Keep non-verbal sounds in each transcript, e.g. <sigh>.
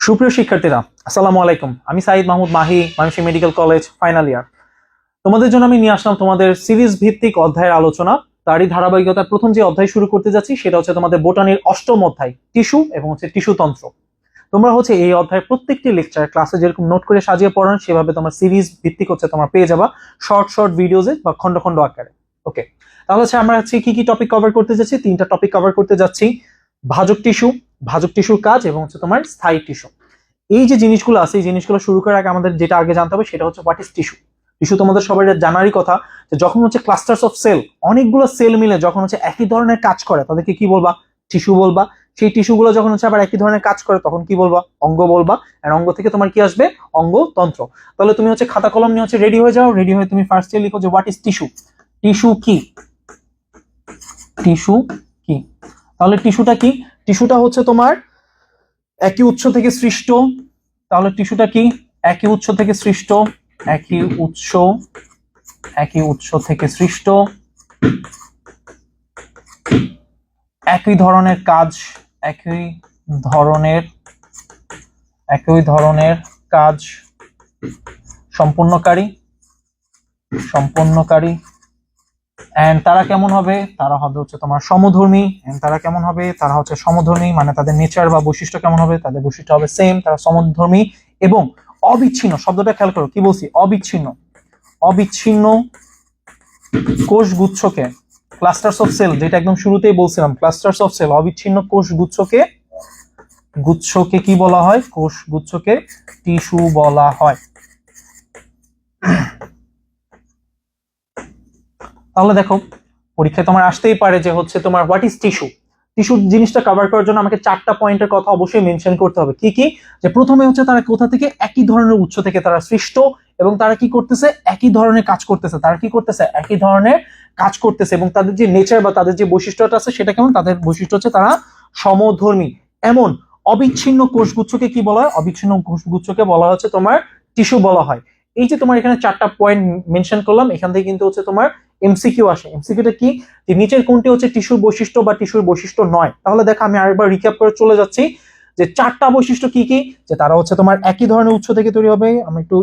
সুপ্রিয় শিক্ষার্থীরা, আসসালামু আলাইকুম। আমি সাইদ মাহমুদ মাহি, মানসিক মেডিকেল কলেজ ফাইনাল ইয়ার তোমাদের জন্য আমি নিয়ে আসলাম তোমাদের সিরিজ ভিত্তিক অধ্যায়ের আলোচনা। তারই ধারাবাহিকতার প্রথম যে অধ্যায় শুরু করতে যাচ্ছি, সেটা হচ্ছে তোমাদের বোটানির অষ্টম অধ্যায়, টিস্যু এবং হচ্ছে টিস্যু তন্ত্র। তোমরা হচ্ছে এই অধ্যায়ের প্রত্যেকটি লেকচার ক্লাসে যেরকম নোট করে সাজিয়ে পড়ান, সেভাবে তোমার সিরিজ ভিত্তিক হচ্ছে তোমরা পেয়ে যাবা, শর্ট শর্ট ভিডিওজে বা খন্ড খন্ড আকারে। ওকে তাহলে হচ্ছে আমরা হচ্ছে কি কি টপিক কভার করতে যাচ্ছি? তিনটা টপিক কভার করতে যাচ্ছি। ভাজক টিস্যু ভাজক টিস্যুর কাজ এবং হচ্ছে তোমার স্থায়ী টিস্যু। এই যে জিনিসগুলো আছে, এই জিনিসগুলো শুরু করার আগে আমাদের যেটা আগে জানতে হবে সেটা হচ্ছে হোয়াট ইজ টিস্যু টিস্যু তোমাদের সবাই জানারই কথা যে যখন হচ্ছে ক্লাস্টার্স অফ সেল অনেকগুলো সেল মিলে যখন হচ্ছে একই ধরনের কাজ করে, তাদেরকে কি বলবা? টিস্যু বলবা। সেই টিস্যুগুলো যখন হচ্ছে আবার একই ধরনের কাজ করে, তখন কি বলবা? অঙ্গ বলবা। আর অঙ্গ থেকে তোমার কি আসবে? অঙ্গতন্ত্র তাহলে তুমি হচ্ছে খাতা কলম নিয়ে হচ্ছে রেডি হয়ে যাও। রেডি হয়ে তুমি ফার্স্টে লিখো যে হোয়াট ইজ টিস্যু টিস্যু কি? টিস্যু কি? তাহলে টিস্যুটা কি? টিস্যুটা হচ্ছে তোমার একই উৎস থেকে সৃষ্ট। তাহলে টিস্যুটা কি? একই উৎস থেকে সৃষ্ট, একই উৎস একই উৎস থেকে সৃষ্ট। একই ধরনের কাজ, একই ধরনের একই ধরনের কাজ। সম্পূর্ণকারী সম্পন্নকারী এন্ড তারা কেমন হবে? তারা হবে হচ্ছে তোমার সমধর্মী। And তারা কেমন হবে? তারা হচ্ছে সমধর্মী মানে তাদের নেচার বা বৈশিষ্ট্য কেমন হবে? তাদের বৈশিষ্ট্য হবে সেম তারা সমধর্মী এবং অবিচ্ছিন্ন, শব্দটা খেয়াল করো, কি বলছি? অবিচ্ছিন্ন। অবিচ্ছিন্ন কোষগুচ্ছকে ক্লাস্টার্স অফ সেল যেটা একদম শুরুতেই বলছিলাম ক্লাস্টার্স অফ সেল অবিচ্ছিন্ন কোষগুচ্ছকে, গুচ্ছকে কি বলা হয়? কোষ গুচ্ছকে টিস্যু বলা হয়। তাহলে দেখো, পরীক্ষায় তোমার আসতেই পারে যে হচ্ছে তোমার হোয়াট ইজ টিস্যু টিস্যু জিনিসটা কভার করার জন্য আমাকে চারটা পয়েন্টের কথা অবশ্যই মেনশন করতে হবে। কি কি? যে প্রথমে হচ্ছে তারা কোথা থেকে? একই ধরনের উৎস থেকে তারা সৃষ্ট এবং তারা কি করতেছে? একই ধরনের কাজ করতেছে। তারা কি করতেছে? একই ধরনের কাজ করতেছে এবং তাদের যে নেচার বা তাদের যে বৈশিষ্ট্যটা আছে সেটা কেমন? তাদের বৈশিষ্ট্য হচ্ছে তারা সমধর্মী। এমন অবিচ্ছিন্ন কোষগুচ্ছকে কি বলা হয়? অবিচ্ছিন্ন কোষগুচ্ছকে বলা হচ্ছে তোমার টিস্যু বলা হয়। এই যে তোমার এখানে চারটা পয়েন্ট মেনশন করলাম, এখান থেকে কিন্তু হচ্ছে তোমার এমসিকিউ আসে। এমসিকিউটা কি? যে নিচের কোনটি হচ্ছে টিস্যুর বৈশিষ্ট্য বা টিস্যুর বৈশিষ্ট্য নয়। তাহলে দেখো, আমি আরেকবার রিক্যাপ করে চলে যাচ্ছি। যে চারটা বৈশিষ্ট্য কি কি? যে তারা হচ্ছে তোমার একই ধরনের উৎস থেকে তৈরি হবে। আমি একটু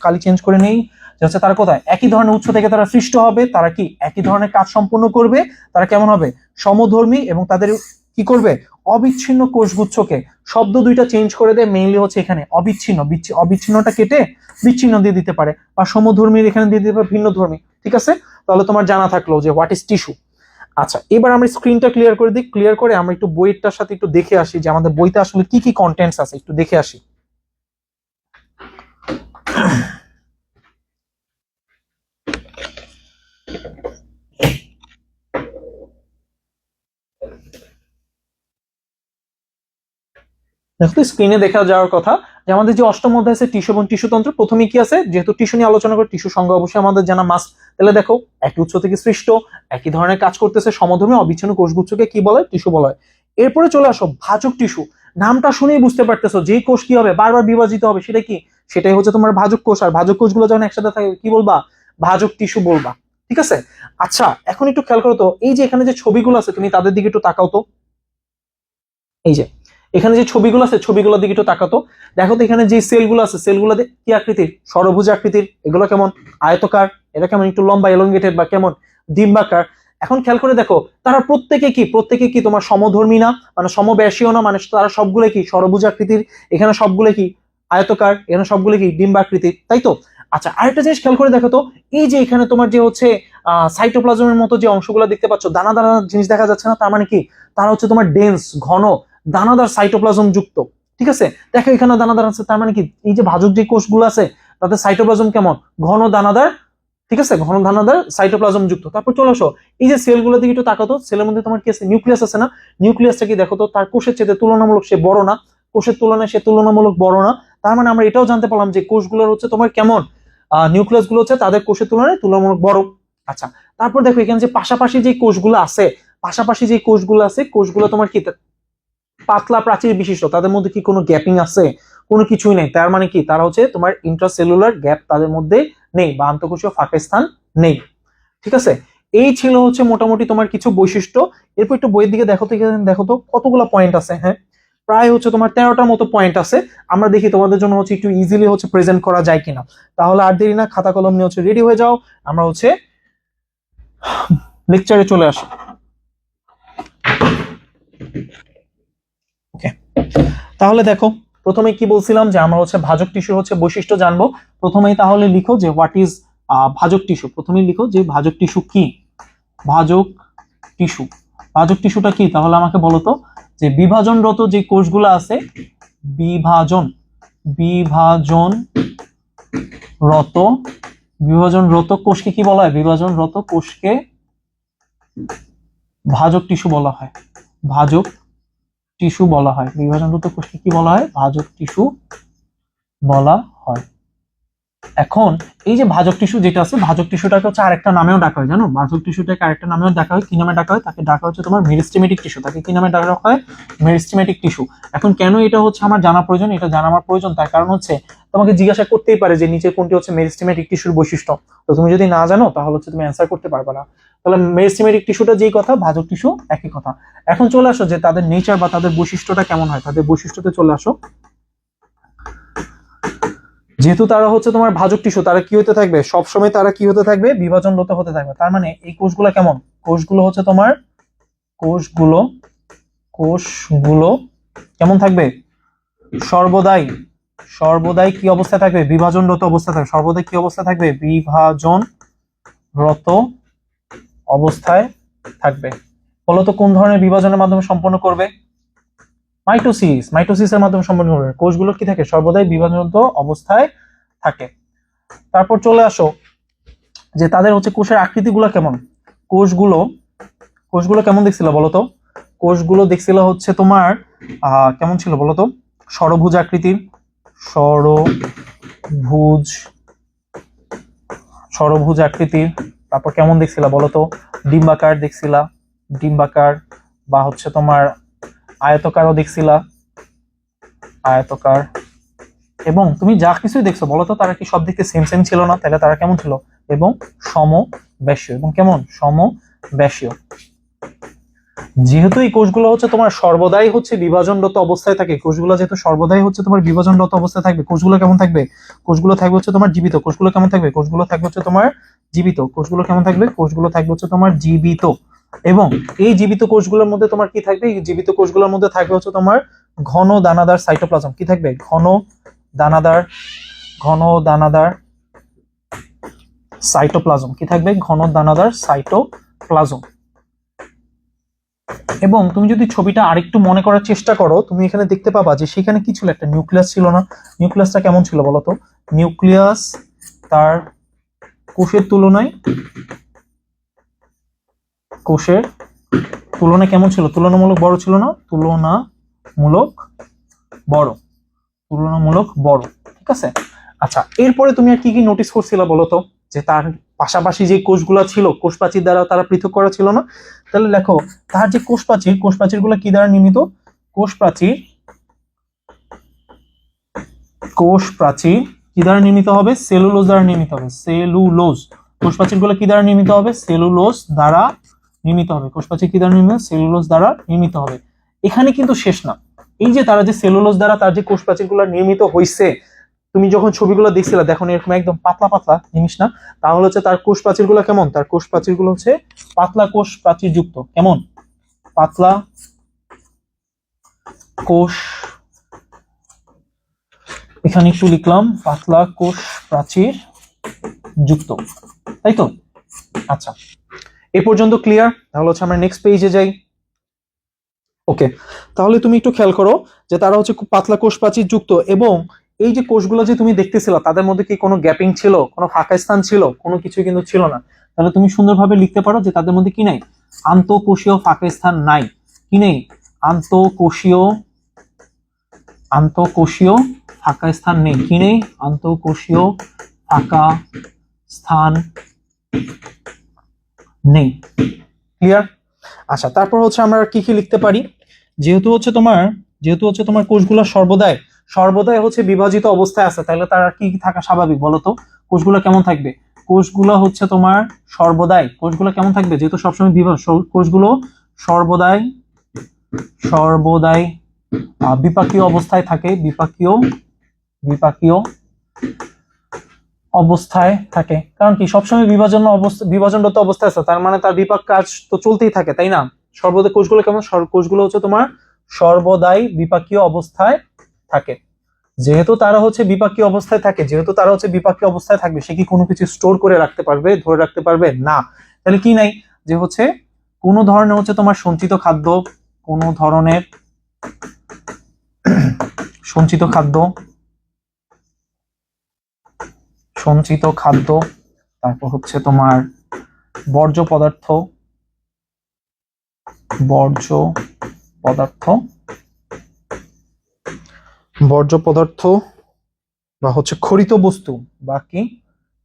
কালি চেঞ্জ করে নেই। যে হচ্ছে তারা কোথায়? একই ধরনের উৎস থেকে তারা সৃষ্ট হবে। তারা কি? একই ধরনের কাজ সম্পন্ন করবে। তারা কেমন হবে? সমধর্মী এবং তাদের কি করবে? অবিচ্ছিন্ন কোষগুচ্ছকে শব্দ দুইটা চেঞ্জ করে দেয় মেইনলি হচ্ছে এখানে অবিচ্ছিন্ন, বিচ্ছি- অবিচ্ছিন্নটা কেটে বিচ্ছিন্ন দিয়ে দিতে পারে বা সমধর্মীর এখানে দিয়ে দিতে পারে ভিন্ন ধর্মী, ঠিক আছে? তাহলে তোমার জানা থাকল যে হোয়াট ইজ টিস্যু আচ্ছা এবার আমরা স্ক্রিনটা ক্লিয়ার করে দিই। ক্লিয়ার করে আমরা একটু বইটার সাথে একটু দেখে আসি যে আমাদের বইতে আসলে কি কি কন্টেন্টস আছে, একটু দেখে আসি। দেখো স্ক্রিনে দেখা যাওয়ার কথা যে আমাদের যে অষ্টম অধ্যায় আছে টিস্যু এবং টিস্যু তন্ত্র প্রথমে কি আছে? যেহেতু টিস্যু নিয়ে আলোচনা করে টিস্যু সঙ্গে অবশ্যই আমাদের জানা মাস তাহলে দেখো, একই উৎস থেকে সৃষ্ট, একই ধরনের কাজ করতেছে সমধর্মী অবিচ্ছিন্ন কোষগুচ্ছকে কি বলে? টিস্যু বলা। হয় এরপরে চলে আসো, ভাজক টিস্যু নামটা শুনেই বুঝতে পারতেছো যে কোষ কি হবে, বারবার বিভাজিত হবে, সেটা কি? সেটাই হচ্ছে তোমার ভাজক কোষ। আর ভাজক কোষগুলো যখন একসাথে থাকে, কি বলবা? ভাজক টিস্যু বলবা। ঠিক আছে? আচ্ছা এখন একটু খেয়াল করো তো, এই যে এখানে যে ছবিগুলো আছে, তুমি তাদের দিকে একটু তাকাও তো। এই যে এখানে যে ছবিগুলো আছে, ছবিগুলোর দিকে একটু তাকাতো। দেখো তো এখানে যে সেলগুলো আছে, সেলগুলো কি আকৃতির? সরভুজ আকৃতির। এগুলো কেমন? আয়তকার। এটা কেমন? একটু লম্বা এলঙ্গেটেড বা কেমন? ডিম্বাকার। এখন খেয়াল করে দেখো, তারা প্রত্যেকে কি? প্রত্যেকে কি তোমার সমধর্মী না? মানে সমব্যাসীও না? মানে তারা সবগুলো কি? সরভুজ আকৃতির। এখানে সবগুলো কি? আয়তকার। এখানে সবগুলো কি? ডিম্বাকৃতির। তাই তো? আচ্ছা আরেকটা জিনিস খেয়াল করে দেখো তো, এই যে এখানে তোমার যে হচ্ছে সাইটোপ্লাজমের মতো যে অংশগুলো দেখতে পাচ্ছ, দানা দানা জিনিস দেখা যাচ্ছে না? তার মানে কি? তারা হচ্ছে তোমার ডেন্স ঘন দানাদার সাইটোপ্লাজম যুক্ত, ঠিক আছে? দেখো এখানে দানাদার আছে, তার মানে কি? এই যে ভাজক যে কোষগুলো আছে তাদের সাইটোপ্লাজম কেমন? ঘন দানাদার, ঠিক আছে? ঘন দানাদার সাইটোপ্লাজম যুক্ত। তারপর চলে আসো, এই যে সেলগুলো দিকে একটু তাকাতো সেলের মধ্যে তোমার কি আছে? নিউক্লিয়াস আছে না? নিউক্লিয়াসটা কি দেখো তো, তার কোষের চেয়ে তুলনামূলক সে বড় না, কোষের তুলনায় সে তুলনামূলক বড় না, তার মানে আমরা এটাও জানতে পারলাম যে কোষগুলোর হচ্ছে তোমার কেমন? নিউক্লিয়াসগুলো হচ্ছে তাদের কোষের তুলনায় তুলনামূলক বড়। আচ্ছা তারপর দেখো এখানে যে পাশাপাশি যে কোষগুলো আছে, পাশাপাশি যে কোষগুলো আছে, কোষগুলো তোমার কি? পাতলা প্রাচীর বিশিষ্ট, তাদের মধ্যে কি কোনো গ্যাপিং আছে? কোনো কিছুই নেই। তার মানে কি? তারা হচ্ছে তোমার ইন্ট্রাসেলুলার গ্যাপ তাদের মধ্যে নেই বা আন্তঃকোষীয় ফাঁকের স্থান নেই। ঠিক আছে? এই ছিল হচ্ছে মোটামুটি তোমার কিছু বৈশিষ্ট্য। এরপর একটু বইয়ের দিকে দেখো দেখো তো, কতগুলো পয়েন্ট আছে হ্যাঁ? প্রায় হচ্ছে তোমার তেরোটার মতো পয়েন্ট আছে। আমরা দেখি তোমাদের জন্য হচ্ছে একটু ইজিলি হচ্ছে প্রেজেন্ট করা যায় কিনা। তাহলে আর দেরি না, খাতা কলম নিয়ে হচ্ছে রেডি হয়ে যাও। আমরা হচ্ছে লেকচারে চলে আসি ওকে তাহলে দেখো প্রথমে কি বলছিলাম যে আমরা হচ্ছে ভাজক টিস্যুর হচ্ছে বৈশিষ্ট্য জানব। প্রথমেই তাহলে লিখো যে হোয়াট ইজ ভাজক টিস্যু প্রথমেই লিখো যে ভাজক টিস্যু কি? ভাজক টিস্যু ভাজক টিস্যুটা কি? তাহলে আমাকে বলো তো, যে বিভাজনরত যে কোষগুলো আছে, বিভাজন বিভাজন রত বিভাজনরত কোষকে কি বলা হয়? বিভাজনরত কোষকে ভাজক টিস্যু বলা হয়। ভাজক টিস্যু বলা হয়। বিভাজনরত কোষকে কি বলা হয়? ভাজক টিস্যু বলা হয়। এখন এই যে ভাজক টিস্যু যেটা আছে, ভাজক টিস্যুটাকে হচ্ছে আরেকটা নামেও ডাকা হয়, জানো? ভাজক টিস্যুটাকে আরেকটা নামেও ডাকা হয়। কি নামে ডাকা হয়? তাকে ডাকা হচ্ছে তোমার মেরিস্টেমেটিক টিস্যু। তাকে কি নামে ডাকা হয়? Meristematic tissue. এখন কেন এটা হচ্ছে আমার জানা প্রয়োজন? এটা জানা আমার প্রয়োজন। তার কারণ হচ্ছে তোমাকে জিজ্ঞাসা করতেই পারে যে নিচে কোনটি হচ্ছে মেরিস্টেমেটিক টিস্যুর বৈশিষ্ট্য। তো তুমি যদি না জানো, তাহলে হচ্ছে তুমি অ্যান্সার করতে পারবে না। তাহলে মেরিস্টেমেটিক টিস্যুটা যেই কথা, ভাজক টিস্যু একই কথা। এখন চলে আসো যে তাদের নেচার বা তাদের বৈশিষ্ট্যটা কেমন হয়, তাদের বৈশিষ্ট্যতে চলে আসো। যেহেতু তারা হচ্ছে তোমার ভাজক টিস্যু, তারা কি হতে থাকবে? সবসময় তারা কি হতে থাকবে? বিভাজনরত হতে থাকবে। তার মানে এই কোষগুলো কেমন? কোষগুলো হচ্ছে তোমার, কোষগুলো কোষগুলো কেমন থাকবে? সর্বদাই সর্বদাই কি অবস্থায় থাকবে? বিভাজনরত অবস্থা থাকবে। সর্বদাই কি অবস্থা থাকবে? বিভাজনরত অবস্থায় থাকবে। ফলত কোন ধরনের বিভাজনের মাধ্যমে সম্পন্ন করবে? মাইটোসিস। মাইটোসিসের মাধ্যমে সম্পন্ন করবে। কোষগুলো কি থাকে? সর্বদাই বিভাজনরত অবস্থায় থাকে। তারপর চলে আসো, যে তাদের হচ্ছে কোষের আকৃতিগুলো কেমন? কোষগুলো কোষগুলো কেমন দেখছিল বলতো? কোষগুলো দেখছিল হচ্ছে তোমার কেমন ছিল বলতো? ষড়ভুজ আকৃতির। ষড়ভুজ ষড়ভুজ আকৃতির তারপর কেমন দেখছিলা বলতো ডিম্বাকার দেখছিলা, ডিম্বাকার, বা হচ্ছে তোমার আয়তকারও দেখছিলা, আয়তকার। এবং তুমি যা কিছুই দেখছ, বলো তো, তারা কি সব দিকে সেম সেম ছিল না? তাহলে তারা কেমন ছিল? এবং সম ব্যাসীয় এবং কেমন? সম ব্যাসীয় যেহেতু এই কোষগুলো হচ্ছে তোমার সর্বদাই হচ্ছে বিভাজনরত অবস্থায় থাকে কোষগুলো যেহেতু সর্বদাই হচ্ছে তোমার বিভাজনরত অবস্থায় থাকবে, কোষগুলো কেমন থাকবে? কোষগুলো থাকবে হচ্ছে তোমার জীবিত, কোষগুলো কেমন থাকবে? কোষগুলো থাকবে হচ্ছে তোমার জীবিত। কোষগুলো কেমন থাকবে? কোষগুলো থাকবে হচ্ছে তোমার জীবিত। এবং এই জীবিত কোষগুলোর মধ্যে তোমার কি থাকবে? এই জীবিত কোষগুলোর মধ্যে থাকবে হচ্ছে তোমার ঘন দানাদার সাইটোপ্লাজম কি থাকবে? ঘন দানাদার ঘন দানাদার সাইটোপ্লাজম কি থাকবে? ঘন দানাদার সাইটোপ্লাজম এবং তুমি যদি ছবিটা আরেকটু মনে করার চেষ্টা করো, তুমি এখানে দেখতে পাবা যে সেখানে কি ছিল? একটা নিউক্লিয়াস ছিল না। নিউক্লিয়াসটা কেমন ছিল বলতো নিউক্লিয়াস তার কোষের তুলনায় কোষের তুলনায় কেমন ছিল? তুলনামূলক বড় ছিল না, তুলনামূলক বড়। তুলনামূলক বড়, ঠিক আছে? আচ্ছা এরপরে তুমি আর কি কি নোটিস করছিলা বলতো যে তার পাশাপাশি যে কোষগুলো ছিল কোষ প্রাচীর দ্বারা তারা পৃথক করা ছিল না? তাহলে দেখো তার যে কোষ প্রাচীর কোষ কি দ্বারা নির্মিত? কোষ প্রাচীর কোষ প্রাচীর কি দ্বারা নির্মিত হবে? সেলুলোজ দ্বারা নির্মিত হবে। সেলুলোজ। কোষ প্রাচীরগুলো কি দ্বারা নির্মিত হবে? সেলুলোজ দ্বারা নির্মিত হবে। কোষ প্রাচীর কি দ্বারা নির্মিত সেলুলোজ দ্বারা নির্মিত হবে। এখানে কিন্তু শেষ না। এই যে তারা যে সেলুলোজ দ্বারা তার যে কোষ প্রাচীরগুলো নির্মিত হয়েছে তুমি যখন ছবিগুলো দেখছিলা, দেখো এরকম একদম পাতলা পাতলা জিনিস না? তাহলে হচ্ছে তার কোষ প্রাচীরগুলো কেমন? তার কোষ প্রাচীরগুলো হচ্ছে পাতলা কোষ প্রাচীর যুক্ত কেমন? পাতলা কোষ এখানে একটু লিখলাম, পাতলা কোষ প্রাচীর যুক্ত। তাই তো? আচ্ছা। এ পর্যন্ত ক্লিয়ার তাহলে হচ্ছে আমরা নেক্সট পেজে যাই। ওকে তাহলে তুমি একটু খেয়াল করো যে তারা হচ্ছে খুব পাতলা কোষ প্রাচীর যুক্ত এবং এই যে কোষগুলো যে তুমি দেখতেছিল, তাদের মধ্যে কি কোনো গ্যাপিং ছিল, কোনো ফাঁকা স্থান ছিল, কোনো কিছু কিন্তু ছিল না? তাহলে তুমি সুন্দরভাবে লিখতে পারো যে তাদের মধ্যে কি নাই? আন্তঃকোষীয় ফাঁকা স্থান নাই। কি নেই? আন্তঃকোষীয় আন্তঃকোষীয় ফাঁকা স্থান নেই, কি নেই? আন্তঃকোষীয় ফাঁকা স্থান নেই। ক্লিয়ার আচ্ছা তারপর হচ্ছে আমরা কি কি লিখতে পারি? যেহেতু হচ্ছে তোমার, যেহেতু হচ্ছে তোমার কোষগুলো সর্বদাই সর্বদাই হচ্ছে বিভাজিত অবস্থায় আছে, তাহলে তার কি থাকা স্বাভাবিক বলতো কোষগুলো কেমন থাকবে? কোষগুলো হচ্ছে তোমার সর্বদাই, কোষগুলো কেমন থাকবে? যেহেতু সবসময় বিভাগ কোষগুলো সর্বদাই সর্বদাই বিপাকীয় অবস্থায় থাকে, বিপাকীয় বিপাকীয় অবস্থায় থাকে। কারণ কি? সবসময় বিভাজন অবস্থা বিভাজনরত অবস্থায় আছে। তার মানে তার বিপাক কাজ তো চলতেই থাকে, তাই না? সর্বদা কোষগুলো কেমন? কোষগুলো হচ্ছে তোমার সর্বদাই বিপাকীয় অবস্থায় থাকে। যেহেতু তারা হচ্ছে বিপাকীয় অবস্থায় থাকে, যেহেতু তারা হচ্ছে বিপাকীয় অবস্থায় থাকবে, সে কি কোনো কিছু স্টোর করে রাখতে পারবে, ধরে রাখতে পারবে? না। তাহলে কি নাই? যে হচ্ছে কোনো ধরনের হচ্ছে তোমার সঞ্চিত খাদ্য, কোনো ধরনের <clears throat> সঞ্চিত খাদ্য সঞ্চিত খাদ্য, তারপর হচ্ছে তোমার বর্জ্য পদার্থ বর্জ্য পদার্থ বর্জ্য পদার্থ, বা হচ্ছে খরিত বস্তু বা কি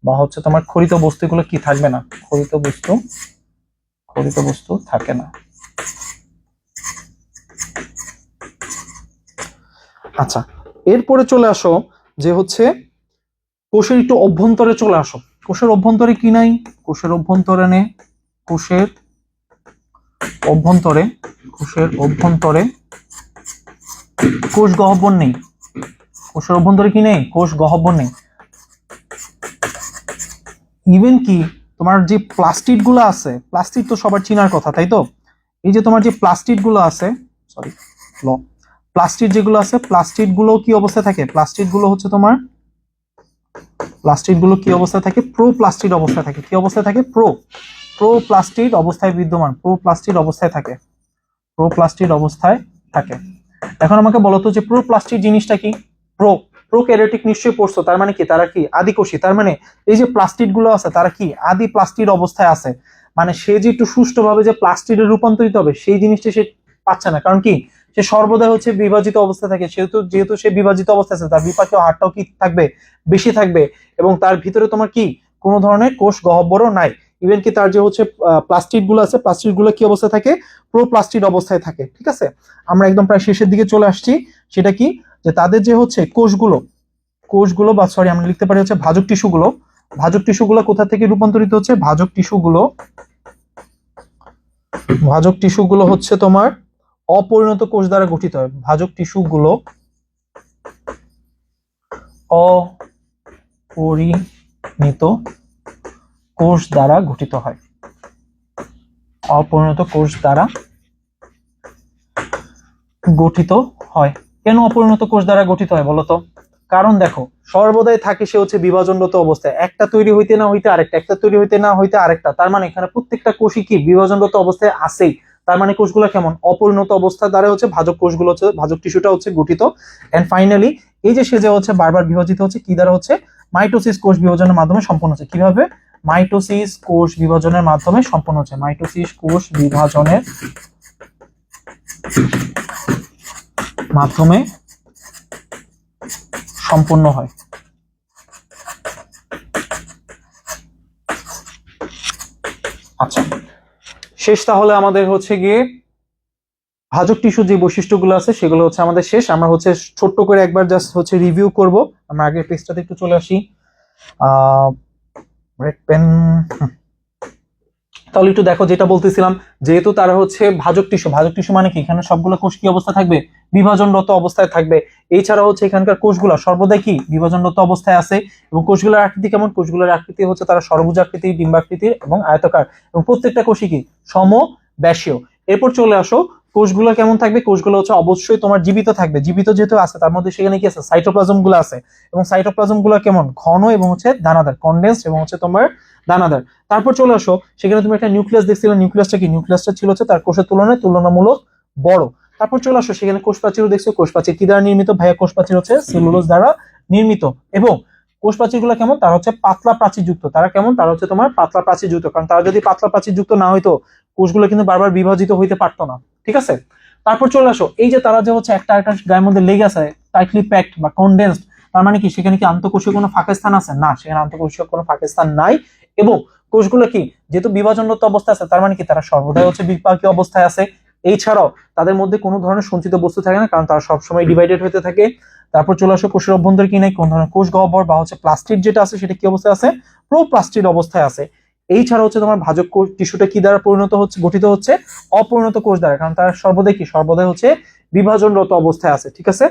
বা হচ্ছে তোমার খরিত বস্তুগুলো কি থাকবে না? খরিত বস্তু খরিত বস্তু থাকে না। আচ্ছা এরপরে চলে আসো যে হচ্ছে কোষের একটু অভ্যন্তরে চলে আসো। কোষের অভ্যন্তরে কি নাই? কোষের অভ্যন্তরে নে। কোষের অভ্যন্তরে কোষের অভ্যন্তরে কোষ গহ্বর নেই। কোষের অভ্যন্তরে কি নেই? কোষ গহ্বর নেই। ইভেন কি, তোমার যে প্লাস্টিকগুলো আছে প্লাস্টিক তো সবার চিনার কথা, তাই তো? এই যে তোমার যে প্লাস্টিকগুলো আছে সরি ল প্লাস্টিক যেগুলো আছে প্লাস্টিকগুলো কি অবস্থায় থাকে? প্লাস্টিকগুলো হচ্ছে তোমার প্লাস্টিকগুলো কি অবস্থায় থাকে? প্রো প্লাস্টিক অবস্থায় থাকে। কি অবস্থায় থাকে? প্রো প্রো প্লাস্টিক অবস্থায় বিদ্যমান। প্রো প্লাস্টিক অবস্থায় থাকে। প্রো প্লাস্টিক অবস্থায় থাকে। এখন আমাকে বলো তো যে প্রো প্লাস্টিক জিনিসটা কি? প্রো প্রো ক্যারিওটিক নিশ্চয়ই পড়ছো। তার মানে কি? তারা কি? আদিকোষী তার মানে এই যে প্লাস্টিকগুলো আছে তারা কি? আদি প্লাস্টিক অবস্থায় আছে। মানে সে যে একটু সুষ্ঠুভাবে যে প্লাস্টিকে রূপান্তরিত হবে সেই জিনিসটা সে পাচ্ছে না। কারণ কি? সে সর্বদা হচ্ছে বিভাজিত অবস্থায় থাকে। সেহেতু, যেহেতু সে বিভাজিত অবস্থায় আছে, তার বিপাকীয় হারটাও কি থাকবে? বেশি থাকবে। এবং তার ভিতরে তোমার কি? কোনো ধরনের কোষ গহ্বরও নাই। ইভেন কি তার যে হচ্ছে প্লাস্টিকগুলো আছে প্লাস্টিকগুলো কি অবস্থায় থাকে? প্রো প্লাস্টিক অবস্থায় থাকে, ঠিক আছে? আমরা একদম প্রায় শেষের দিকে চলে আসছি। সেটা কি? যে তাদের যে হচ্ছে কোষগুলো কোষগুলো বা সরি আমরা লিখতে পারি হচ্ছে ভাজক টিস্যুগুলো। ভাজক টিস্যুগুলো কোথা থেকে রূপান্তরিত হচ্ছে? ভাজক টিস্যুগুলো। ভাজক টিস্যুগুলো হচ্ছে তোমার অপরিণত কোষ দ্বারা গঠিত হয়। ভাজক টিস্যুগুলো অপরিণত কোষ দ্বারা গঠিত হয়। অপরিণত কোষ দ্বারা গঠিত হয়। কেন অপরিণত কোষ দ্বারা গঠিত হয় বলতো কারণ দেখো, সর্বদাই থাকে সে হচ্ছে বিভাজনরত অবস্থায়। একটা তৈরি হইতে না হইতে আরেকটা, একটা তৈরি হইতে না হইতে আরেকটা। তার মানে এখানে প্রত্যেকটা কোষই কি বিভাজনরত অবস্থায় আছেই। তার মানে কোষগুলো কেমন? অপরিণত অবস্থা দ্বারা হচ্ছে ভাজক কোষগুলো হচ্ছে, ভাজক টিস্যুটা হচ্ছে গঠিত। এন্ড ফাইনালি এই যে সে যে হচ্ছে, বারবার বিভাজিত হচ্ছে, কি দ্বারা হচ্ছে? মাইটোসিস কোষ বিভাজনের মাধ্যমে সম্পন্ন হচ্ছে। কীভাবে? মাইটোসিস কোষ বিভাজনের মাধ্যমে সম্পন্ন হচ্ছে। মাইটোসিস কোষ বিভাজনের মাধ্যমে সম্পন্ন হয়। আচ্ছা। শেষ তাহলে আমাদের হচ্ছে গিয়ে ভাজক টিস্যু যে বৈশিষ্ট্যগুলো আছে, সেগুলো হচ্ছে আমাদের শেষ। আমরা হচ্ছে ছোট্ট করে একবার জাস্ট হচ্ছে রিভিউ করব। আমরা আগের পেজটাতে একটু চলে আসি। রেড পেন তাহলে একটু দেখো যেটা বলতেছিলাম, যেহেতু তারা হচ্ছে ভাজক টিস্যু, ভাজক টিসু মানে কি? এখানে সবগুলো কোষ কি অবস্থা থাকবে? বিভাজনরত অবস্থায় থাকবে। এছাড়া হচ্ছে এখানকার কোষগুলা সর্বদাই কি? বিভাজনরত অবস্থায় আছে এবং কোষগুলোর আকৃতি কেমন? কোষগুলোর আকৃতি হচ্ছে তারা সর্বভুজ আকৃতি, ডিম্বাকৃতির এবং আয়তাকার এবং প্রত্যেকটা কোষই কি? সম ব্যাসীয় এরপর চলে আসো কোষগুলো কেমন থাকবে? কোষগুলো হচ্ছে অবশ্যই তোমার জীবিত থাকবে। জীবিত যেহেতু আছে, তার মধ্যে সেখানে কি আছে? সাইটোপ্লাজমগুলো আছে। এবং সাইটোপ্লাজমগুলো কেমন? ঘন এবং হচ্ছে দানাদার কন্ডেন্স এবং হচ্ছে তোমার দানাদার। তারপর চলে আসো, সেখানে তুমি একটা নিউক্লিয়াস দেখছিলে। নিউক্লিয়াসটা কি? নিউক্লিয়াসটা ছিল হচ্ছে তার কোষের তুলনায় তুলনামূলক বড়। তারপর চলে আসো, সেখানে কোষ প্রাচীর দেখছ। কোষ প্রাচীর কি দ্বারা নির্মিত? ভাইয়া কোষ প্রাচীর হচ্ছে সেলুলোজ দ্বারা নির্মিত। এবং কোষ প্রাচীরগুলো কেমন? তারা হচ্ছে পাতলা প্রাচীর যুক্ত তারা কেমন? তারা হচ্ছে তোমার পাতলা প্রাচীর যুক্ত কারণ তারা যদি পাতলা প্রাচীর যুক্ত না হইতো, কোষগুলো কিন্তু বারবার বিভাজিত হইতে পারতো না। ঠিক আছে? তারপর চলে আসো, এই যে তারা যে হচ্ছে একটা একটা গায়ের মধ্যে লেগে আছে টাইটলি প্যাকড বা কন্ডেন্সড তার মানে কি সেখানে কি আন্তঃকোষীয় কোনো ফাঁকা স্থান আছে? না, সেখানে আন্তঃকোষীয় কোনো ফাঁকা স্থান নাই এবং কোষগুলো কি, যেহেতু বিভাজনরত অবস্থায় আছে, তার মানে কি তারা সর্বদাই হচ্ছে বিপাকীয় অবস্থায় আছে। এছাড়াও তাদের মধ্যে কোনো ধরনের সঞ্চিত বস্তু থাকে না, কারণ তারা সবসময় ডিভাইডেড হতে থাকে। তারপর চলে আসো, কোষের অভ্যন্তরে কি নাই, কোন ধরনের কোষ গহ্বর বা হচ্ছে প্লাস্টিক যেটা আছে, সেটা কি অবস্থায় আছে? প্রো প্লাস্টিক অবস্থায় আছে। এই ছাড়া হচ্ছে তোমার ভাজক কোষ টিস্যুটা কি দ্বারা পরিণত হচ্ছে, গঠিত হচ্ছে? অপরিণত কোষ দ্বারা, কারণ তারা সর্বদাই কি? সর্বদাই হচ্ছে বিভাজনরত অবস্থায় আছে, ঠিক আছে?